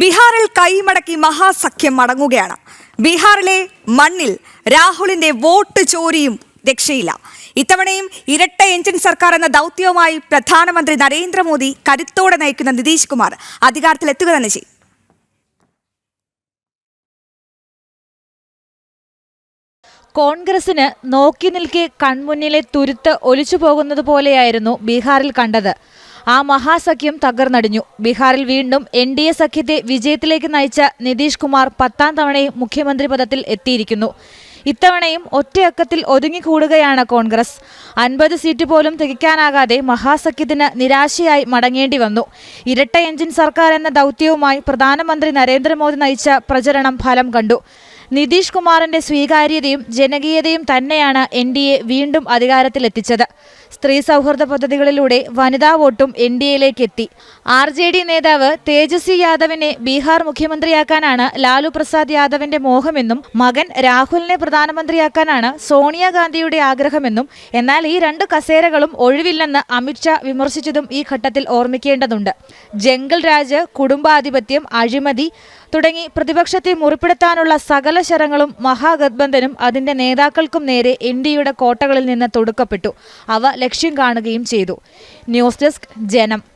ബീഹാറിൽ കൈമടക്കി മഹാസഖ്യം മടങ്ങുകയാണ്. ബീഹാറിലെ മണ്ണിൽ രാഹുലിന്റെ വോട്ട് ചോരിയും രക്ഷയില്ല. ഇത്തവണയും ഇരട്ട എഞ്ചിൻ സർക്കാർ എന്ന ദൗത്യവുമായി പ്രധാനമന്ത്രി നരേന്ദ്രമോദി കരുത്തോടെ നയിക്കുന്ന നിതീഷ് കുമാർ അധികാരത്തിലെത്തുക തന്നെ ചെയ്യും. കോൺഗ്രസിന് നോക്കി നിൽക്കെ കൺമുന്നിലെ തുരുത്ത് ഒലിച്ചു പോകുന്നത് പോലെയായിരുന്നു ബീഹാറിൽ കണ്ടത്. ആ മഹാസഖ്യം തകർന്നടിഞ്ഞു. ബീഹാറിൽ വീണ്ടും എൻ ഡി എ സഖ്യത്തെ വിജയത്തിലേക്ക് നയിച്ച നിതീഷ് കുമാർ പത്താം തവണയും മുഖ്യമന്ത്രി പദത്തിൽ എത്തിയിരിക്കുന്നു. ഇത്തവണയും ഒറ്റയക്കത്തിൽ ഒതുങ്ങിക്കൂടുകയാണ് കോൺഗ്രസ്. അൻപത് സീറ്റ് പോലും തികയ്ക്കാനാകാതെ മഹാസഖ്യത്തിന് നിരാശയായി മടങ്ങേണ്ടി വന്നു. ഇരട്ട എഞ്ചിൻ സർക്കാർ എന്ന ദൗത്യവുമായി പ്രധാനമന്ത്രി നരേന്ദ്രമോദി നയിച്ച പ്രചരണം ഫലം കണ്ടു. നിതീഷ് കുമാറിന്റെ സ്വീകാര്യതയും ജനകീയതയും തന്നെയാണ് എൻ വീണ്ടും അധികാരത്തിലെത്തിച്ചത്. സ്ത്രീ സൗഹൃദ പദ്ധതികളിലൂടെ വനിതാ വോട്ടും എൻ ഡി എയിലേക്ക് എത്തി ആർ ജെ ഡി നേതാവ് തേജസ്വി യാദവിനെ ബീഹാർ മുഖ്യമന്ത്രിയാക്കാനാണ് ലാലു പ്രസാദ് യാദവിന്റെ മോഹമെന്നും മകൻ രാഹുലിനെ പ്രധാനമന്ത്രിയാക്കാനാണ് സോണിയാഗാന്ധിയുടെ ആഗ്രഹമെന്നും എന്നാൽ ഈ രണ്ട് കസേരകളും ഒഴിവില്ലെന്ന് അമിത്ഷാ വിമർശിച്ചതും ഈ ഘട്ടത്തിൽ ഓർമ്മിക്കേണ്ടതുണ്ട്. ജംഗിൾ രാജ് കുടുംബാധിപത്യം അഴിമതി തുടങ്ങി പ്രതിപക്ഷത്തെ മുറിപ്പെടുത്താനുള്ള സകല ശരങ്ങളും മഹാഗത്ബന്ധനും അതിന്റെ നേതാക്കൾക്കും നേരെ എൻ കോട്ടകളിൽ നിന്ന് തൊടുക്കപ്പെട്ടു. അവ ലക്ഷ്യം കാണുകയും ചെയ്തു. ന്യൂസ് ഡെസ്ക് ജനം.